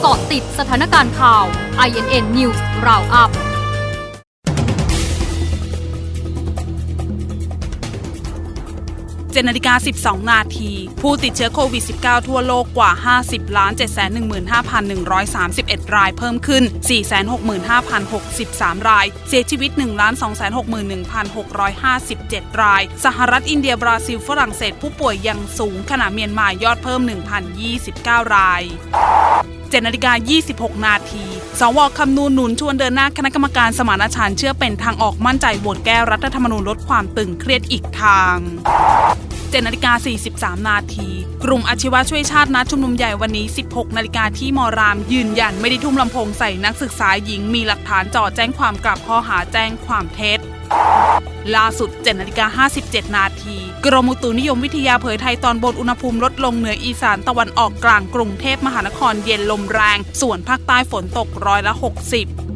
เกาะติดสถานการณ์ข่าว INN News Roundup 7นาฬิกา 12 นาที ผู้ติดเชื้อโควิด -19 ทั่วโลกกว่า 50ล้าน715,131 รายเพิ่มขึ้น 465,063 ราย เสียชีวิต 1 261,657 ราย สหรัฐอินเดีย บราซิล ฝรั่งเศส ผู้ป่วยยังสูง ขณะเมียนมายอดเพิ่ม 1,029 ราย 7นาฬิกา26 นาที สวคำนูนหนุนชวนเดินหน้าคณะกรรมการสมานฉันท์เชื่อเป็นทางออกมั่นใจโหวตแก้รัฐธรรมนูญลดความตึงเครียดอีกทาง 7นาฬิกา43 นาที กลุ่มอาชีวะช่วยชาตินัดชุมนุมใหญ่วันนี้ 16 นาฬิกาที่มรามยืนยันไม่ได้ทุ่มลำโพงใส่นักศึกษาหญิงมีหลักฐานจ่อแจ้งความกลับข้อหาแจ้งความเท็จล่าสุด7นาฬิกา57 นาที กรมอุตุนิยมวิทยาเผยไทยตอนบนอุณหภูมิลดลงเหนืออีสานตะวันออกกลางกรุงเทพมหานครเย็นลมแรง ส่วนภาคใต้ฝนตกร้อยละ 60